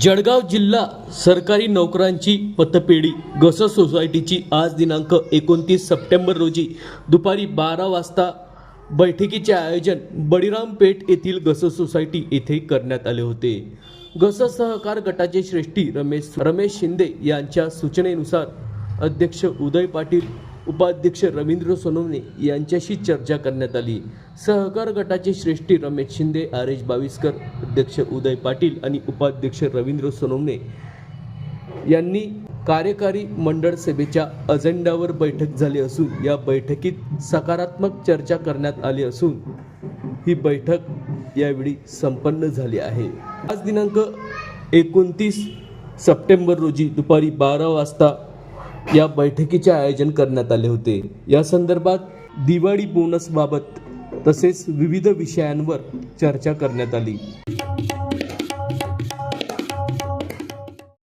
जळगाव जिल्हा सरकारी नोकरांची पतपेढी गस सोसायटीची आज दिनांक एकोणतीस सप्टेंबर रोजी दुपारी बारा वाजता बैठकीचे आयोजन बळीरामपेठ येथील गस सोसायटी येथे करण्यात आले होते. गस सहकार गटाचे श्रेष्ठी रमेश रमेश शिंदे यांच्या सूचनेनुसार अध्यक्ष उदय पाटील उपाध्यक्ष रवींद्र सोनवणे यांच्याशी चर्चा करण्यात आली. सहकार गटाचे श्रेष्ठी रमेश शिंदे आर एच बाविस्कर अध्यक्ष उदय पाटील आणि उपाध्यक्ष रवींद्र सोनवणे यांनी कार्यकारी मंडळ सभेच्या अजेंड्यावर बैठक झाली असून या बैठकीत सकारात्मक चर्चा करण्यात आली असून ही बैठक यावेळी संपन्न झाली आहे. आज दिनांक एकोणतीस सप्टेंबर रोजी दुपारी बारा वाजता या बैठकीचे आयोजन करण्यात आले होते. या संदर्भात दिवाळी बोनसबाबत तसेच विविध विषयांवर चर्चा करण्यात आली.